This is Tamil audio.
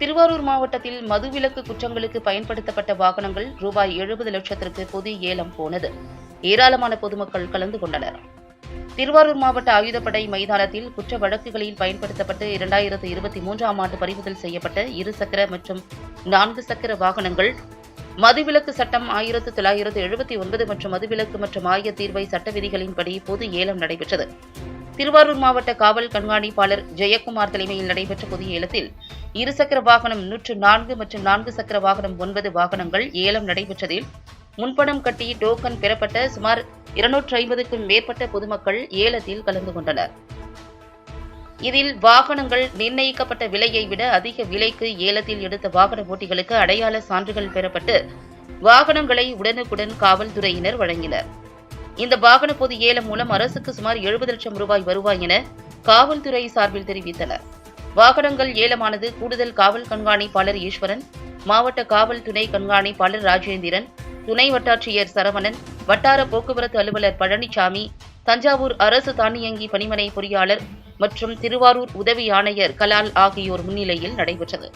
திருவாரூர் மாவட்டத்தில் மதுவிலக்கு குற்றங்களுக்கு பயன்படுத்தப்பட்ட வாகனங்கள் ரூபாய் எழுபது லட்சத்திற்கு பொது ஏலம் போனது. ஏராளமான பொதுமக்கள் கலந்து கொண்டனர். திருவாரூர் மாவட்ட ஆயுதப்படை மைதானத்தில் குற்ற வழக்குகளில் பயன்படுத்தப்பட்டு இரண்டாயிரத்து இருபத்தி மூன்றாம் ஆண்டு பறிமுதல் செய்யப்பட்ட இரு சக்கர மற்றும் நான்கு சக்கர வாகனங்கள் மதுவிலக்கு சட்டம் ஆயிரத்து தொள்ளாயிரத்து எழுபத்தி ஒன்பது மற்றும் மதுவிலக்கு மற்றும் ஆய தீர்வை சட்ட விதிகளின்படி பொது ஏலம் நடைபெற்றது. திருவாரூர் மாவட்ட காவல் கண்காணிப்பாளர் ஜெயக்குமார் தலைமையில் நடைபெற்ற பொது ஏலத்தில் இருசக்கர வாகனம் நூற்று நான்கு மற்றும் நான்கு சக்கர வாகனம் ஒன்பது வாகனங்கள் ஏலம் நடைபெற்றதில் முன்பணம் கட்டி டோக்கன் பெறப்பட்ட சுமார் இருநூற்றி ஐம்பதுக்கும் மேற்பட்ட பொதுமக்கள் ஏலத்தில் கலந்து கொண்டனர். இதில் வாகனங்கள் நிர்ணயிக்கப்பட்ட விலையை விட அதிக விலைக்கு ஏலத்தில் எடுத்த வாகன போட்டிகளுக்கு அடையாள சான்றுகள் பெறப்பட்டு வாகனங்களை உடனுக்குடன் காவல்துறையினர் வழங்கினர். இந்த வாகன பொது ஏலம் மூலம் அரசுக்கு சுமார் எழுபது லட்சம் ரூபாய் வருவாய் என காவல்துறை சார்பில் தெரிவித்தனர். வாகனங்கள் ஏலமானது கூடுதல் காவல் கண்காணிப்பாளர் ஈஸ்வரன் மாவட்ட காவல் துணை கண்காணிப்பாளர் ராஜேந்திரன் துணை வட்டாட்சியர் சரவணன் வட்டார போக்குவரத்து அலுவலர் பழனிசாமி தஞ்சாவூர் அரசு தானியங்கி பணிமனை பொறியாளர் மற்றும் திருவாரூர் உதவி ஆணையர் கலால் ஆகியோர் முன்னிலையில் நடைபெற்றது.